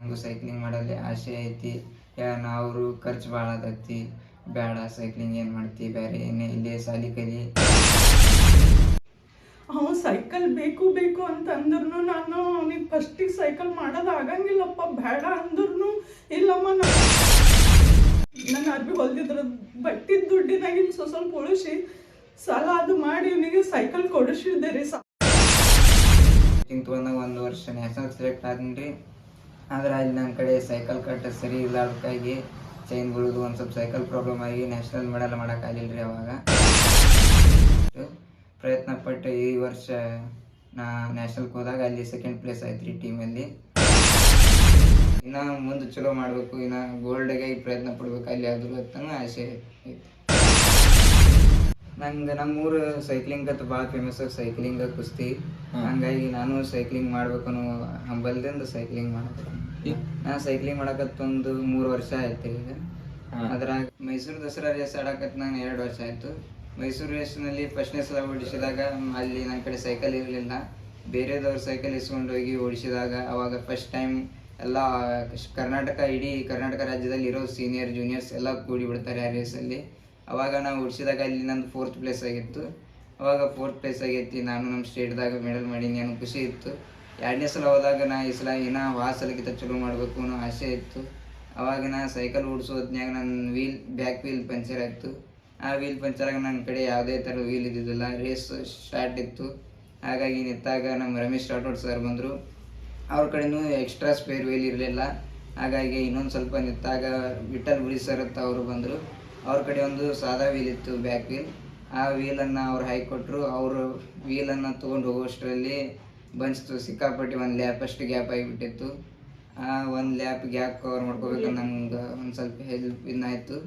ನಮಗೂ ಸೈಕ್ಲಿಂಗ್ ಮಾಡಲ್ಲಿ ಆಸೆ ಐತಿ. ಯಾನ ಅವರು ಖರ್ಚು ಭಾಳ ಆಗತ್ತಿ ಬೇಡ ಸೈಕ್ಲಿಂಗ್ ಏನು ಮಾಡ್ತಿ? ಬೇರೆ ಏನೇ ಇಲ್ಲೇ ಸಾಲಿ ಕಲಿ ಅವ ಸೈಕಲ್ ಬೇಕು ಬೇಕು ಅಂತ ಅಂದ್ರೂ ನಾನು ಅವನಿಗೆ ಫಸ್ಟಿಗೆ ಸೈಕಲ್ ಮಾಡೋದು ಆಗಂಗಿಲ್ಲಪ್ಪ. ಬೇಡ ಅಂದ್ರೂ ಇಲ್ಲಮ್ಮ ನನ್ನ ಅರ್ಬಿ ಹೊಲ್ದಿದ್ರ ಬಟ್ಟಿದ ದುಡ್ಡಿನಾಗಿನ ಸ್ವಲ್ಪ ಸ್ವಲ್ಪ ಉಳಿಸಿ ಸಾಲ ಅದು ಮಾಡಿ ಇವನಿಗೆ ಸೈಕಲ್ ಕೊಡಿಸಿದ್ದೆ ರೀ ಸಾ ತೊಗೊಂಡಾಗ ಒಂದು ವರ್ಷ ನ್ಯಾಷನಲ್ ಸೆಲೆಕ್ಟ್ ಆದ್ರಿ ಆದ್ರೆ ಅಲ್ಲಿ ನನ್ನ ಕಡೆ ಸೈಕಲ್ ಕಟ್ ಸರಿ ಅದಕ್ಕಾಗಿ ಚೈನ್ ಬೀಳೋದು ಒಂದು ಸ್ವಲ್ಪ ಸೈಕಲ್ ಪ್ರಾಬ್ಲಮ್ ಆಗಿ ನ್ಯಾಷನಲ್ ಮೆಡಲ್ ಮಾಡೋಕ್ಕಾಗಲಿಲ್ಲ ರೀ ಅವಾಗ. ಪ್ರಯತ್ನ ಪಟ್ಟು ಈ ವರ್ಷ ನಾ ನ್ಯಾಷನಲ್ಗೆ ಹೋದಾಗ ಅಲ್ಲಿ ಸೆಕೆಂಡ್ ಪ್ಲೇಸ್ ಆಯ್ತು ರೀ ಟೀಮಲ್ಲಿ ಇನ್ನು ಮುಂದೆ ಚಲೋ ಮಾಡಬೇಕು ಇನ್ನು ಗೋಲ್ಡ್ಗೆ ಪ್ರಯತ್ನ ಪಡ್ಬೇಕು ಅಲ್ಲಿ ಆದರೂ ಅಂತ ಆಸೆ ಐತಿ. ನಂಗೆ ನಮ್ಮೂರು ಸೈಕ್ಲಿಂಗ್ ಅಂತ ಭಾಳ ಫೇಮಸ್ ಸೈಕ್ಲಿಂಗ್ ಕುಸ್ತಿ. ಹಂಗಾಗಿ ನಾನು ಸೈಕ್ಲಿಂಗ್ ಮಾಡ್ಬೇಕು ಅನ್ನೋ ಹಂಬಲ್ದಿಂದ ಸೈಕ್ಲಿಂಗ್ ನಾ ಸೈಕ್ಲಿಂಗ್ ಮಾಡಕತ್ತ ಒಂದು ಮೂರು ವರ್ಷ ಆಯ್ತು ಈಗ. ಅದ್ರಾಗ ಮೈಸೂರು ದಸರಾ ರೇಸ್ ಆಡಕತ್ ನಾನು ಎರಡು ವರ್ಷ ಆಯ್ತು. ಮೈಸೂರು ರೇಸ್ನಲ್ಲಿ ಫಸ್ಟ್ನೇ ಸಲ ಓಡಿಸಿದಾಗ ಅಲ್ಲಿ ನನ್ನ ಕಡೆ ಸೈಕಲ್ ಇರಲಿಲ್ಲ. ಬೇರೆದವ್ರ ಸೈಕಲ್ ಇಸ್ಕೊಂಡು ಹೋಗಿ ಓಡಿಸಿದಾಗ ಅವಾಗ ಫಸ್ಟ್ ಟೈಮ್ ಎಲ್ಲ ಕರ್ನಾಟಕ ಇಡೀ ಕರ್ನಾಟಕ ರಾಜ್ಯದಲ್ಲಿ ಇರೋ ಸೀನಿಯರ್ ಜೂನಿಯರ್ಸ್ ಎಲ್ಲ ಕೂಡಿ ಬಿಡ್ತಾರೆ ಆ ರೇಸಲ್ಲಿ ಅವಾಗ ನಾವು ಓಡಿಸಿದಾಗ ಅಲ್ಲಿ ನಂದು ಫೋರ್ತ್ ಪ್ಲೇಸ್ ಆಗಿತ್ತು. ಅವಾಗ ಫೋರ್ತ್ ಪ್ಲೇಸ್ ಆಗೈತಿ ನಾನು ನಮ್ಮ ಸ್ಟೇಟ್ದಾಗ ಮೆಡಲ್ ಮಾಡೀನಿ ಅನ್ನೋ ಖುಷಿ ಇತ್ತು. ಎರಡನೇ ಸಲ ಹೋದಾಗ ನಾ ಈ ಸಲ ಆ ಸಲಕ್ಕಿಂತ ಚಲೋ ಮಾಡಬೇಕು ಅನ್ನೋ ಆಸೆ ಇತ್ತು. ಅವಾಗ ನಾ ಸೈಕಲ್ ಓಡಿಸೋದ್ನಾಗ ನನ್ನ ವೀಲ್, ಬ್ಯಾಕ್ ವೀಲ್ ಪಂಚರ್ ಆಯಿತು. ಆ ವೀಲ್ ಪಂಚರ್ ಆಗ ನನ್ನ ಕಡೆ ಯಾವುದೇ ಥರ ವೀಲ್ ಇದ್ದಿದ್ದಿಲ್ಲ. ರೇಸ್ ಸ್ಟಾರ್ಟ್ ಇತ್ತು. ಹಾಗಾಗಿ ನಿಂತಾಗ ನಮ್ಮ ರಮೇಶ್ ರಾಠೋಡ್ ಸರ್ ಬಂದರು. ಅವ್ರ ಕಡೆನೂ ಎಕ್ಸ್ಟ್ರಾ ಸ್ಪೇರ್ ವೀಲ್ ಇರಲಿಲ್ಲ. ಹಾಗಾಗಿ ಇನ್ನೊಂದು ಸ್ವಲ್ಪ ನಿಂತಾಗ ವಿಠಲ್ ಗುಡಿ ಸರ್ ಅಂತ ಅವರು ಬಂದರು. ಅವ್ರ ಕಡೆ ಒಂದು ಸಾದಾ ವೀಲ್ ಇತ್ತು, ಬ್ಯಾಕ್ ವೀಲ್. ಆ ವೀಲನ್ನು ಅವ್ರು ಹಾಕಿಕೊಟ್ರು. ಅವರು ವೀಲನ್ನು ತೊಗೊಂಡು ಹೋಗೋಷ್ಟರಲ್ಲಿ ಬಂಚ್ತು, ಸಿಕ್ಕಾಪಟ್ಟಿ ಒಂದು ಲ್ಯಾಪ್ ಅಷ್ಟು ಗ್ಯಾಪ್ ಆಗಿಬಿಟ್ಟಿತ್ತು. ಆ ಒಂದು ಲ್ಯಾಪ್ ಗ್ಯಾಪ್ ಕವರ್ ಮಾಡ್ಕೋಬೇಕು ನಂಗೆ ಒಂದು ಸ್ವಲ್ಪ ಹೆಲ್ಪ್ ಇನ್ನಾಯಿತು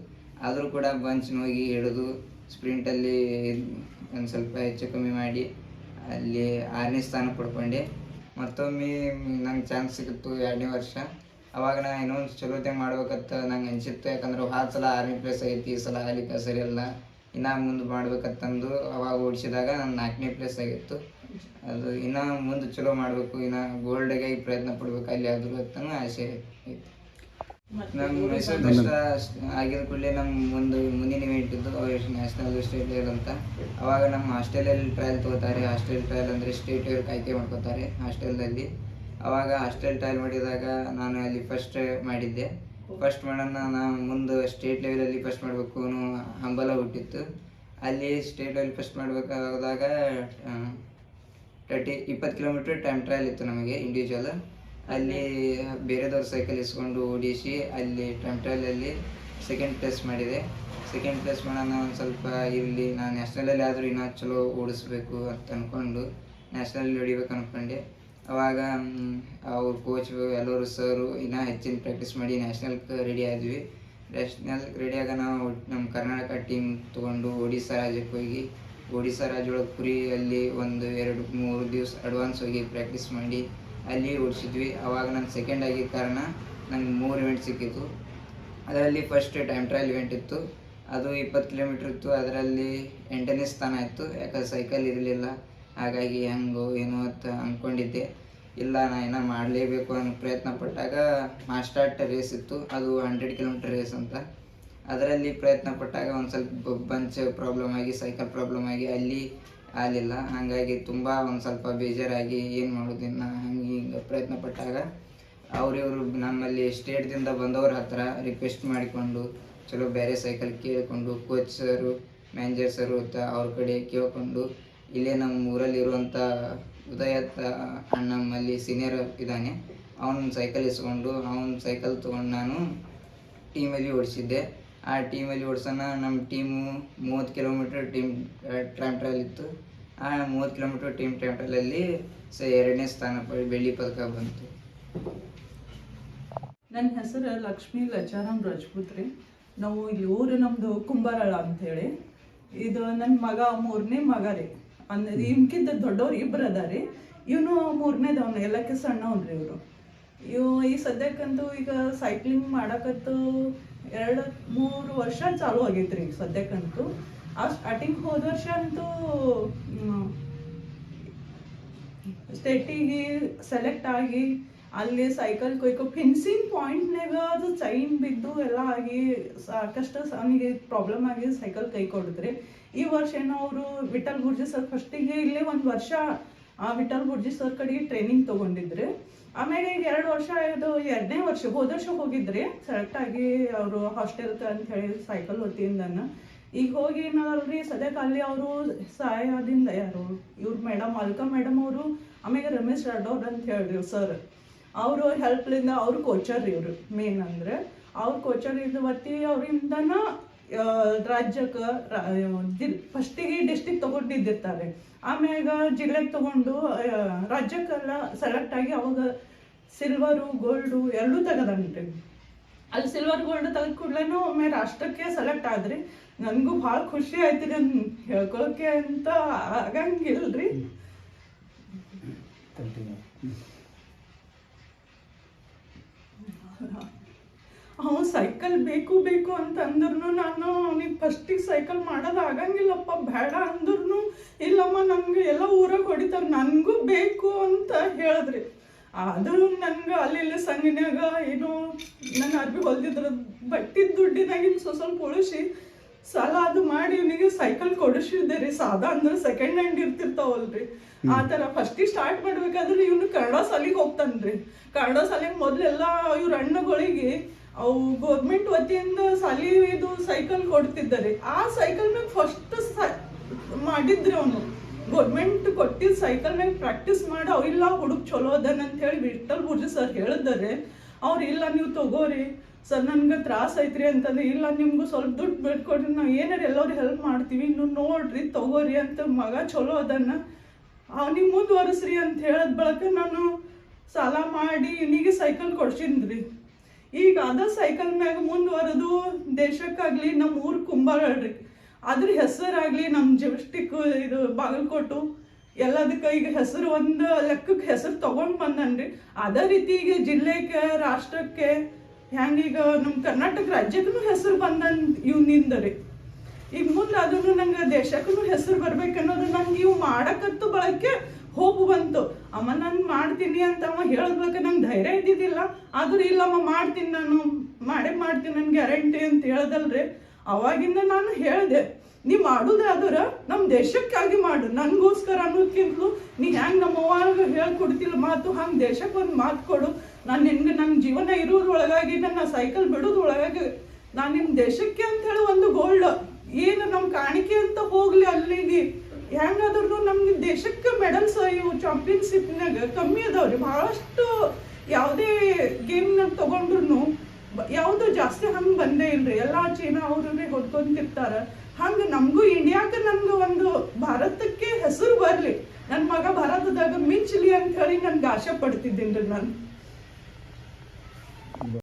ಆದರೂ ಕೂಡ ಬಂಚ್ ಹೋಗಿ ಹಿಡಿದು ಸ್ಪ್ರಿಂಟಲ್ಲಿ ಒಂದು ಸ್ವಲ್ಪ ಹೆಚ್ಚು ಕಮ್ಮಿ ಮಾಡಿ ಅಲ್ಲಿ ಆರನೇ ಸ್ಥಾನ ಪಡ್ಕೊಂಡೆ. ಮತ್ತೊಮ್ಮೆ ನಂಗೆ ಚಾನ್ಸ್ ಸಿಕ್ಕಿತ್ತು ಎರಡನೇ ವರ್ಷ. ಅವಾಗ ನಾ ಇನ್ನೊಂದು ಚಲೋತೆ ಮಾಡ್ಬೇಕಂತ ನಂಗೆ ಅನ್ಸಿತ್ತು. ಯಾಕಂದ್ರೆ ಹಾದ ಸಲ ಆರನೇ ಪ್ಲೇಸ್ ಆಗೈತಿ, ಈ ಸಲ ಅಲ್ಲಿ ಸರಿ ಅಲ್ಲ ಇನ್ನು ಮುಂದೆ ಮಾಡ್ಬೇಕಂತಂದು ಅವಾಗ ಓಡಿಸಿದಾಗ ನಾನು ನಾಲ್ಕನೇ ಪ್ಲೇಸ್ ಆಗಿತ್ತು. ಅದು ಇನ್ನೂ ಮುಂದೆ ಚಲೋ ಮಾಡಬೇಕು ಇನ್ನು ಗೋಲ್ಡ್ಗೆ ಪ್ರಯತ್ನ ಪಡ್ಬೇಕು ಅಲ್ಲಿ ಅದ್ರ ಅಂತ ಆಸೆ ಐತಿ. ನಮ್ಮ ಮೈಸೂರು ದಸರಾ ಆಗಿದ ಕೂಡಲೇ ನಮ್ಮ ಮುಂದೆ ಮುಂದಿನ ಇವೆಂಟ್ ಇದ್ದು ನ್ಯಾಷನಲ್ ಸ್ಟೇಟ್ ಲೆವೆಲ್ ಅಂತ. ಅವಾಗ ನಮ್ಮ ಹಾಸ್ಟೆಲಲ್ಲಿ ಟ್ರಯಲ್ ತಗೋತಾರೆ. ಹಾಸ್ಟೆಲ್ ಟ್ರಯಲ್ ಅಂದರೆ ಸ್ಟೇಟ್ ಲೆವೆಲ್ ಆಯ್ಕೆ ಮಾಡ್ಕೋತಾರೆ ಹಾಸ್ಟೆಲ್ದಲ್ಲಿ ಅವಾಗ ಹಾಸ್ಟೆಲ್ ಟ್ರಯಲ್ ಮಾಡಿದಾಗ ನಾನು ಅಲ್ಲಿ ಫಸ್ಟ್ ಮಾಡಿದ್ದೆ. ಫಸ್ಟ್ ಮಾಡೋಣ ನಾನು ಮುಂದೆ ಸ್ಟೇಟ್ ಲೆವೆಲಲ್ಲಿ ಫಸ್ಟ್ ಮಾಡಬೇಕು ಅನ್ನೋ ಹಂಬಲ ಹುಟ್ಟಿತ್ತು. ಅಲ್ಲಿ ಸ್ಟೇಟ್ ಲೆವೆಲ್ ಫಸ್ಟ್ ಮಾಡಬೇಕಾದಾಗ ತರ್ಟಿ ಇಪ್ಪತ್ತು ಕಿಲೋಮೀಟ್ರ್ ಟೈಮ್ ಟ್ರಯಲ್ ಇತ್ತು ನಮಗೆ ಇಂಡಿವಿಜುವಲ್ ಅಲ್ಲಿ ಬೇರೆದವ್ರ ಸೈಕಲ್ ಇಸ್ಕೊಂಡು ಓಡಿಸಿ ಅಲ್ಲಿ ಟೈಮ್ ಟ್ರಯಲಲ್ಲಿ ಸೆಕೆಂಡ್ ಪ್ಲೇಸ್ ಮಾಡಿದೆ. ಸೆಕೆಂಡ್ ಪ್ಲೇಸ್ ಮಾಡೋಣ ಒಂದು ಸ್ವಲ್ಪ ಇಲ್ಲಿ ನಾನು ನ್ಯಾಷನಲಲ್ಲಿ ಆದರೂ ಇನ್ನೂ ಚಲೋ ಓಡಿಸ್ಬೇಕು ಅಂತ ಅಂದ್ಕೊಂಡು ನ್ಯಾಷನಲ್ಲಿ ಹೊಡಿಬೇಕು ಅಂದ್ಕೊಂಡೆ ಅವಾಗ ಅವ್ರ ಕೋಚ್ ಎಲ್ಲರೂ ಸರು ಇನ್ನೂ ಹೆಚ್ಚಿನ ಪ್ರಾಕ್ಟೀಸ್ ಮಾಡಿ ನ್ಯಾಷನಲ್ಗೆ ರೆಡಿ ಆದ್ವಿ. ನ್ಯಾಷನಲ್ ರೆಡಿಯಾಗ ನಾವು ನಮ್ಮ ಕರ್ನಾಟಕ ಟೀಮ್ ತೊಗೊಂಡು ಒಡಿಸ್ಸಾ ರಾಜ್ಯಕ್ಕೆ ಹೋಗಿ ಒಡಿಸ್ಸಾ ರಾಜ್ಯೊಳಗೆ ಪುರಿಯಲ್ಲಿ ಒಂದು, ಎರಡು, ಮೂರು ದಿವಸ ಅಡ್ವಾನ್ಸ್ ಹೋಗಿ ಪ್ರಾಕ್ಟೀಸ್ ಮಾಡಿ ಅಲ್ಲಿ ಓಡಿಸಿದ್ವಿ. ಅವಾಗ ನಾನು ಸೆಕೆಂಡ್ ಆಗಿದ್ದ ಕಾರಣ ನಂಗೆ ಮೂರು ಇವೆಂಟ್ ಸಿಕ್ಕಿತ್ತು. ಅದರಲ್ಲಿ ಫಸ್ಟ್ ಟೈಮ್ ಟ್ರಯಲ್ ಇವೆಂಟ್ ಇತ್ತು. ಅದು ಇಪ್ಪತ್ತು ಕಿಲೋಮೀಟ್ರ್ ಇತ್ತು. ಅದರಲ್ಲಿ ಎಂಟನೇ ಸ್ಥಾನ ಇತ್ತು. ಯಾಕಂದ್ರೆ ಸೈಕಲ್ ಇರಲಿಲ್ಲ. ಹಾಗಾಗಿ ಹೆಂಗೋ ಏನೋ ಅಂತ ಅಂದ್ಕೊಂಡಿದ್ದೆ ಇಲ್ಲ ನಾನು ಏನೋ ಮಾಡಲೇಬೇಕು ಅನ್ನೋ ಪ್ರಯತ್ನ ಪಟ್ಟಾಗ ಮಾಸ್ಟಾರ್ಟ್ ರೇಸ್ ಇತ್ತು. ಅದು ಹಂಡ್ರೆಡ್ ಕಿಲೋಮೀಟರ್ ರೇಸ್ ಅಂತ. ಅದರಲ್ಲಿ ಪ್ರಯತ್ನ ಪಟ್ಟಾಗ ಒಂದು ಸ್ವಲ್ಪ ಬಂಚ್ ಪ್ರಾಬ್ಲಮ್ ಆಗಿ ಸೈಕಲ್ ಪ್ರಾಬ್ಲಮ್ ಆಗಿ ಅಲ್ಲಿ ಆಗಲಿಲ್ಲ. ಹಾಗಾಗಿ ತುಂಬ ಒಂದು ಸ್ವಲ್ಪ ಬೇಜಾರಾಗಿ ಏನು ಮಾಡೋದಿನ್ನ ಹಂಗೆ ಹಿಂಗೆ ಪ್ರಯತ್ನ ಪಟ್ಟಾಗ ಅವರಿವರು ನಮ್ಮಲ್ಲಿ ಸ್ಟೇಟ್ದಿಂದ ಬಂದವ್ರ ಹತ್ರ ರಿಕ್ವೆಸ್ಟ್ ಮಾಡಿಕೊಂಡು, ಚಲೋ ಬೇರೆ ಸೈಕಲ್ ಕೇಳಿಕೊಂಡು ಕೋಚ್ ಸರು ಮ್ಯಾನೇಜರ್ ಸರು ಅಂತ ಅವ್ರ ಕಡೆ ಕೇಳಿಕೊಂಡು, ಇಲ್ಲೇ ನಮ್ಮ ಊರಲ್ಲಿರುವಂಥ ಉದಯ ನಮ್ಮಲ್ಲಿ ಸೀನಿಯರ್ ಇದ್ದಾನೆ. ಅವನ ಸೈಕಲ್ ಇಸ್ಕೊಂಡು, ಅವನ ಸೈಕಲ್ ತೊಗೊಂಡು ನಾನು ಟೀಮಲ್ಲಿ ಓಡಿಸಿದ್ದೆ. ಆ ಟೀಮಲ್ಲಿ ಓಡ್ಸೋಣ. ನಮ್ಮ ಟೀಮು ಮೂವತ್ತು ಕಿಲೋಮೀಟ್ರ್ ಟೀಮ್ ಟೈಮ್ ಟ್ರಯಲ್ ಇತ್ತು. ಆ ಮೂವತ್ತು ಕಿಲೋಮೀಟ್ರ್ ಟೀಮ್ ಟೈಮ್ ಟ್ರಯಲಲ್ಲಿ ಸೊ ಎರಡನೇ ಸ್ಥಾನ ಬೆಳ್ಳಿ ಪದಕ ಬಂತು. ನನ್ನ ಹೆಸರು ಲಕ್ಷ್ಮೀ ಲಜಾರಾಮ್ ರಜಪೂತ್ ರೀ. ನಾವು ಇಲ್ಲಿ ಊರು ನಮ್ಮದು ಕುಂಬಾರಳ ಅಂಥೇಳಿ ಇದು ನನ್ನ ಮಗ, ಮೂರನೇ ಮಗ ರೀ. ಅಂದ್ರೆ ಇವ್ಕಿಂತ ದೊಡ್ಡವ್ರು ಇಬ್ಬರು ಅದಾರಿ ಇವನು ಮೂರನೇದವನು, ಎಲ್ಲಕ್ಕೆ ಸಣ್ಣವನು ರೀ ಇವರು. ಇವು ಈ ಸದ್ಯಕ್ಕಂತೂ ಈಗ ಸೈಕ್ಲಿಂಗ್ ಮಾಡಕತ್ತು ಎರಡು ಮೂರು ವರ್ಷ ಚಾಲು ಆಗೈತೆ ರೀ ಸದ್ಯಕ್ಕಂತೂ. ಆ ಸ್ಟಾರ್ಟಿಂಗ್ ಹೋದ ವರ್ಷ ಅಂತೂ ಸ್ಟೇಟಿಗೆ ಸೆಲೆಕ್ಟ್ ಆಗಿ ಅಲ್ಲಿ ಸೈಕಲ್ ಕೊಯ್ಕೊ ಫಿನ್ಸಿಂಗ್ ಪಾಯಿಂಟ್ನಾಗ ಅದು ಚೈನ್ ಬಿದ್ದು ಎಲ್ಲ ಆಗಿ ಸಾಕಷ್ಟು ಅವನಿಗೆ ಪ್ರಾಬ್ಲಮ್ ಆಗಿ ಸೈಕಲ್ ಕೈ ಕೊಡಿದ್ರಿ ಈ ವರ್ಷ ಏನೋ ಅವರು ವಿಠಲ್ ಗುರ್ಜಿ ಸರ್ ಫಸ್ಟಿಗೆ ಇಲ್ಲೇ ಒಂದು ವರ್ಷ ಆ ವಿಠಲ್ ಗುರ್ಜಿ ಸರ್ ಕಡೆಗೆ ಟ್ರೈನಿಂಗ್ ತಗೊಂಡಿದ್ರಿ. ಆಮೇಲೆ ಈಗ ಎರಡು ವರ್ಷ ಇದು ಎರಡನೇ ವರ್ಷ, ಹೋದ ವರ್ಷ ಹೋಗಿದ್ರಿ. ಸೆಲೆಕ್ಟ್ ಆಗಿ ಅವರು ಹಾಸ್ಟೆಲ್ ಅಂತ ಹೇಳಿ ಸೈಕಲ್ ವತಿಯಿಂದನ ಈಗ ಹೋಗಿ ಏನಲ್ರಿ, ಸದ್ಯಕ್ಕೆ ಅಲ್ಲಿ ಅವರು ಸಹಾಯದಿಂದ ಯಾರು, ಇವ್ರ ಮೇಡಮ್ ಅಲ್ಕಾ ಮೇಡಮ್ ಅವರು, ಆಮೇಲೆ ರಮೇಶ್ ರಾಡೋರ್ ಅಂತ ಹೇಳ್ರಿ ಸರ್ ಅವರು ಹೆಲ್ಪ್ಲಿಂದ ಅವರು ಕೋಚರ್ ಇವರು ಮೇನ್ ಅಂದ್ರೆ. ಅವ್ರ ಕೋಚರ್ ಇದ್ದ ವತಿ ಅವರಿಂದನ ರಾಜ್ಯಕ್ಕೆ ಫಸ್ಟಿಗೆ ಡಿಸ್ಟಿಕ್ ತಗೊಂಡಿದ್ದಿರ್ತಾರೆ. ಆಮ್ಯಾಗ ಜಿಲ್ಲೆಗೆ ತಗೊಂಡು ರಾಜ್ಯಕ್ಕೆಲ್ಲ ಸೆಲೆಕ್ಟ್ ಆಗಿ ಅವಾಗ ಸಿಲ್ವರು ಗೋಲ್ಡು ಎರಡೂ ತೆಗೆದಂತೆ ಅಲ್ಲಿ ಸಿಲ್ವರ್ ಗೋಲ್ಡ್ ತೆಗೆದ ಕೂಡಲೇ ಒಮ್ಮೆ ರಾಷ್ಟ್ರಕ್ಕೆ ಸೆಲೆಕ್ಟ್ ಆದ್ರಿ. ನನಗೂ ಭಾಳ ಖುಷಿ ಆಯ್ತು ಅಂತ ಹೇಳ್ಕೊಳಕ್ಕೆ ಅಂತ ಆಗಂಗಿಲ್ರಿ ಅವ್ನು ಸೈಕಲ್ ಬೇಕು ಬೇಕು ಅಂತ ಅಂದ್ರೂ ನಾನು ಅವನಿಗೆ ಫಸ್ಟಿಗೆ ಸೈಕಲ್ ಮಾಡೋದು ಆಗಂಗಿಲ್ಲಪ್ಪ ಬೇಡ ಅಂದ್ರೂ ಇಲ್ಲಮ್ಮ ನನ್ಗೆ ಎಲ್ಲ ಊರಾಗ ಹೊಡಿತಾರೆ ನನಗೂ ಬೇಕು ಅಂತ ಹೇಳಿದ್ರಿ. ಆದರೂ ನನ್ಗೆ ಅಲ್ಲಿ ಇಲ್ಲಿ ಸಂಗಿನ್ಯಾಗ ಏನು ನನ್ನ ಅರ್ಬಿ ಹೊಲ್ದಿದ್ರ ಬಟ್ಟಿ ದುಡ್ಡಿನಾಗಿನ ಸ್ವಲ್ಪ ಸ್ವಲ್ಪ ಉಳಿಸಿ ಸಾಲ ಅದು ಮಾಡಿ ಇವನಿಗೆ ಸೈಕಲ್ ಕೊಡಿಸಿದ್ದೆ ರೀ ಸಾದಾ ಅಂದ್ರೆ ಸೆಕೆಂಡ್ ಹ್ಯಾಂಡ್ ಇರ್ತಿರ್ತಾವಲ್ರಿ. ಆ ತರ ಫಸ್ಟಿಗೆ ಸ್ಟಾರ್ಟ್ ಮಾಡ್ಬೇಕಾದ್ರೆ ಇವನು ಕನ್ನಡ ಸಾಲಿಗೆ ಹೋಗ್ತಾನ್ರಿ. ಕನ್ನಡ ಸಾಲಿಗೆ ಮೊದಲೆಲ್ಲ ಇವ್ರ ಅಣ್ಣಗಳಿಗೆ ಅವು ಗೌರ್ಮೆಂಟ್ ವತಿಯಿಂದ ಸಾಲಿ ಇದು ಸೈಕಲ್ ಕೊಡ್ತಿದ್ದಾರೆ. ಆ ಸೈಕಲ್ ಮ್ಯಾಗ ಫಸ್ಟ್ ಮಾಡಿದ್ರಿ ಅವನು. ಗೌರ್ಮೆಂಟ್ ಕೊಟ್ಟಿದ್ದ ಸೈಕಲ್ ಮ್ಯಾಗ ಪ್ರಾಕ್ಟೀಸ್ ಮಾಡಿ. ಅವಿಲ್ಲ ಹುಡುಗ ಚಲೋ ಅದಾನ ಅಂತ ಹೇಳಿ ವಿಠಲ್ ಗುರ್ಜಿ ಸರ್ ಹೇಳಿದ್ದಾರೆ ಅವ್ರು ಇಲ್ಲ, ನೀವು ತಗೋರಿ. ಸರ್ ನನ್ಗೆ ತ್ರಾಸ ಐತ್ರಿ ಅಂತಂದ್ರೆ, ಇಲ್ಲ, ನಿಮ್ಗೂ ಸ್ವಲ್ಪ ದುಡ್ಡು ಬಿಟ್ಕೊಡ್ರಿ ನಾವು ಏನಾರು ಎಲ್ಲರೂ ಹೆಲ್ಪ್ ಮಾಡ್ತೀವಿ. ನೀವು ನೋಡ್ರಿ, ತಗೋರಿ ಅಂತ ಮಗ ಚಲೋ ಅದನ್ನ ಅವ್ನಿಗೆ ಮುಂದುವರಿಸ್ರಿ ಅಂತ ಹೇಳಿದ ಬಳಕ ನಾನು ಸಾಲ ಮಾಡಿ ಇವನಿಗೆ ಸೈಕಲ್ ಕೊಡ್ಸಿನ್ರಿ. ಈಗ ಅದ ಸೈಕಲ್ ಮ್ಯಾಗ ಮುಂದುವರೆದು ದೇಶಕ್ಕಾಗಲಿ ನಮ್ಮ ಊರು ಕುಂಬಾರಳ್ರಿ ಅದ್ರ ಹೆಸರಾಗಲಿ ನಮ್ಮ ಡಿಸ್ಟಿಕ್ ಇದು ಬಾಗಲಕೋಟು, ಎಲ್ಲದಕ್ಕೆ ಈಗ ಹೆಸರು ಒಂದು ಲೆಕ್ಕಕ್ಕೆ ಹೆಸರು ತಗೊಂಡ್ ಬಂದನ್ರಿ. ಅದೇ ರೀತಿ ಈಗ ಜಿಲ್ಲೆಗೆ ರಾಷ್ಟ್ರಕ್ಕೆ ಹ್ಯಾಂಗೀಗ ನಮ್ಮ ಕರ್ನಾಟಕ ರಾಜ್ಯಕ್ಕೂ ಹೆಸರು ಬಂದನ್ ಇವ್ನಿಂದ ರೀ ಈಗ ಮುಂದೆ ಅದನ್ನು ನಂಗೆ ದೇಶಕ್ಕೂ ಹೆಸರು ಬರ್ಬೇಕನ್ನೋದು ನಂಗೆ ಇವು ಮಾಡಕತ್ತು ಬಳಕೆ ಹೋಗು ಬಂತು. ಅಮ್ಮ, ನಾನು ಮಾಡ್ತೀನಿ ಅಂತ ಅಮ್ಮ ಹೇಳದ್ಬೇಕು ನಂಗೆ ಧೈರ್ಯ ಇದ್ದಿದ್ದಿಲ್ಲ. ಆದ್ರೂ ಇಲ್ಲಮ್ಮ ಮಾಡ್ತೀನಿ ನಾನು. ಮಾಡೇ ಮಾಡ್ತೀನಿ, ನನ್ಗೆ ಗ್ಯಾರಂಟಿ ಅಂತ ಹೇಳ್ದಲ್ರಿ. ಅವಾಗಿಂದ ನಾನು ಹೇಳಿದೆ, ನೀ ಮಾಡುದಾದ್ರ ನಮ್ಮ ದೇಶಕ್ಕಾಗಿ ಮಾಡು. ನನಗೋಸ್ಕರ ಅನ್ನೋದ್ಕಿಂತಲೂ ನೀ ಹೆಂಗೆ ನಮ್ಮ ಅವ್ವಾಗ ಹೇಳ್ಕೊಡ್ತಿಲ್ಲ ಮಾತು, ಹಂಗೆ ದೇಶಕ್ಕೆ ಒಂದು ಮಾತು ಕೊಡು. ನಾನು ನಿನ್ಗೆ ನನ್ನ ಜೀವನ ಇರೋದ್ರೊಳಗಾಗಿ, ನನ್ನ ಸೈಕಲ್ ಬಿಡೋದ್ರೊಳಗಾಗಿ ನಾನು ನಿಮ್ಮ ದೇಶಕ್ಕೆ ಅಂತ ಹೇಳಿ ಒಂದು ಗೋಲ್ಡ್ ಏನು ನಮ್ಮ ಕಾಣಿಕೆ ಅಂತ ಹೋಗ್ಲಿ ಅಲ್ಲಿಗೆ. ಹೆಂಗಾದ್ರೂ ನಮ್ಗೆ ದೇಶಕ್ಕೆ ಮೆಡಲ್ಸ್ ಇವು ಚಾಂಪಿಯನ್ಶಿಪ್ನಾಗ ಕಮ್ಮಿ ಅದಾವ್ರಿ. ಬಹಳಷ್ಟು ಯಾವುದೇ ಗೇಮ್ನಾಗ ತಗೊಂಡ್ರು ಯಾವುದು ಜಾಸ್ತಿ ಹಂಗೆ ಬಂದೇ ಇಲ್ರಿ. ಎಲ್ಲ ಚೀನಾ ಅವ್ರೇ ಹೊತ್ಕೊಂತಿರ್ತಾರ ಹಂಗೆ ನಮಗೂ ಇಂಡಿಯಾಕ ನನ್ಗೆ ಒಂದು ಭಾರತಕ್ಕೆ ಹೆಸರು ಬರಲಿ. ನನ್ನ ಮಗ ಭಾರತದಾಗ ಮಿಂಚಲಿ ಅಂತ ಹೇಳಿ ನನ್ಗೆ ಆಸೆ ಪಡ್ತಿದ್ದೀನಿ ನಾನು.